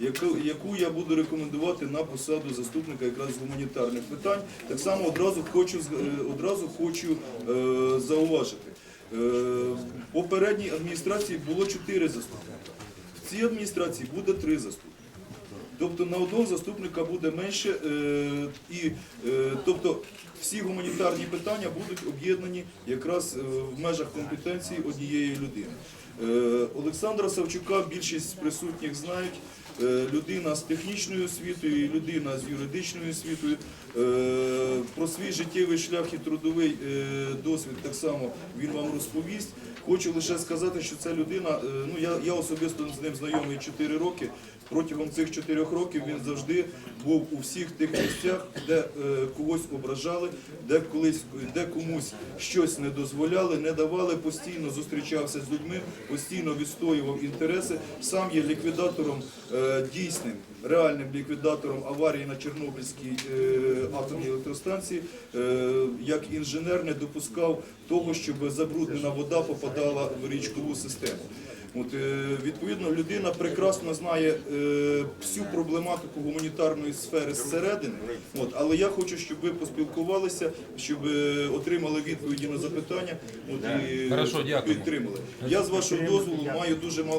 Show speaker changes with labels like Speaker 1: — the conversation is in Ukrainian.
Speaker 1: яку, яку я буду рекомендувати на посаду заступника якраз з гуманітарних питань. Так само одразу хочу е, одразу хочу е, зауважити. Е, в попередній адміністрації було чотири заступника. В цій адміністрації буде три заступника. Тобто на одного заступника буде менше, е, і е, тобто всі гуманітарні питання будуть об'єднані якраз в межах компетенції однієї людини. Олександра Савчука більшість присутніх знають. Е, Людина з технічною освітою, людина з юридичною освітою. Е, Про свій життєвий шлях і трудовий е, досвід так само він вам розповість. Хочу лише сказати, що ця людина, ну я, я особисто з ним знайомий 4 роки. Протягом цих 4 років він завжди був у всіх тих місцях, де е, когось ображали, де колись де комусь щось не дозволяли, не давали, постійно зустрічався з людьми, постійно відстоював інтереси. Сам є ліквідатором е, дійсним, реальним ліквідатором аварії на Чорнобильській е, атомній електростанції. Е, як інженер не допускав того, щоб забруднена вода попадала в річкову систему. От, е, відповідно, людина прекрасно знає е, всю проблематику гуманітарної сфери зсередини. От, але я хочу, щоб ви поспілкувалися, щоб е, отримали відповіді на запитання от, і
Speaker 2: Хорошо,
Speaker 1: підтримали. Я з вашого дозволу маю дуже мало.